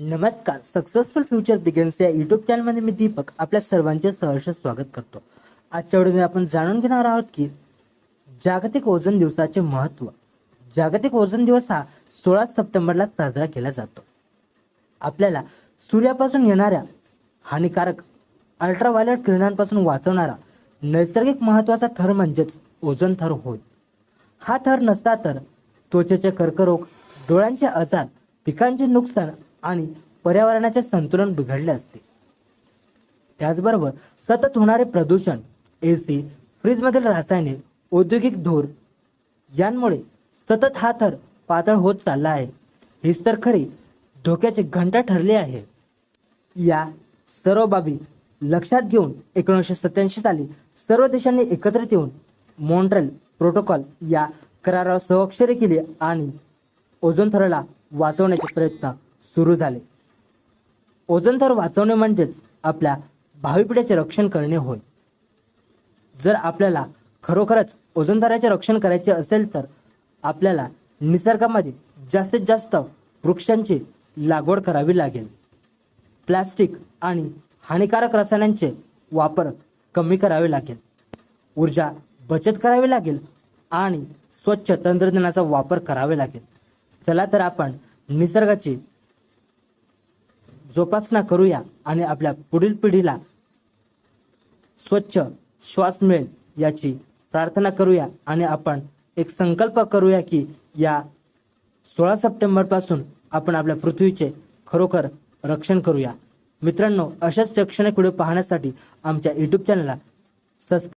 नमस्कार. Successful future begins या YouTube चॅनलमध्ये मी दीपक आपल्या सर्वांचे सहर्ष स्वागत करतो. आजच्या व्हिडिओमध्ये आपण जाणून घेणार आहोत की जागतिक ओझोन दिवसाचे महत्त्व. जागतिक ओझोन दिवस हा सोळा सप्टेंबरला साजरा केला जातो. आपल्याला सूर्यापासून येणाऱ्या हानिकारक अल्ट्राव्हायलेट किरणांपासून वाचवणारा नैसर्गिक महत्त्वाचा थर म्हणजेच ओझोन थर होय. हा थर नसता तर त्वचेचे कर्करोग डोळ्यांचे आजार पिकांचे नुकसान आणि पर्यावरणाचे संतुलन बिघडले असते. त्याचबरोबर सतत होणारे प्रदूषण ए सी फ्रीजमधील रासायने औद्योगिक धूर यांमुळे सतत हा थर पातळ होत चालला आहे. हीच तर खरी धोक्याची घंटा ठरली आहे. या सर्व बाबी लक्षात घेऊन एकोणीसशे सत्याऐंशी साली सर्व देशांनी एकत्रित येऊन मॉन्ट्रेल प्रोटोकॉल या करारावर स्वाक्षरी केली आणि ओझोन थराला वाचवण्याचे प्रयत्न सुरू झाले. ओझन थर वाचवणे म्हणजेच आपल्या भावी पिढ्याचे रक्षण करणे होय. जर आपल्याला खरोखरच ओझोन थराचे रक्षण करायचे असेल तर आपल्याला निसर्गामध्ये जास्तीत जास्त वृक्षांची लागवड करावी लागेल. प्लास्टिक आणि हानिकारक रसायनांचे वापर कमी करावे लागेल. ऊर्जा बचत करावी लागेल आणि स्वच्छ तंत्रज्ञानाचा वापर करावे लागेल. चला तर आपण निसर्गाची जोपासना करूया आणि आपल्या पुढील पिढीला स्वच्छ श्वास मिळेल याची प्रार्थना करूया आणि आपण एक संकल्प करूया की या सोळा सप्टेंबरपासून आपण आपल्या पृथ्वीचे खरोखर रक्षण करूया. मित्रांनो अशाच शैक्षणिक व्हिडिओ पाहण्यासाठी आमच्या यूट्यूब चॅनलला सबस्क्राईब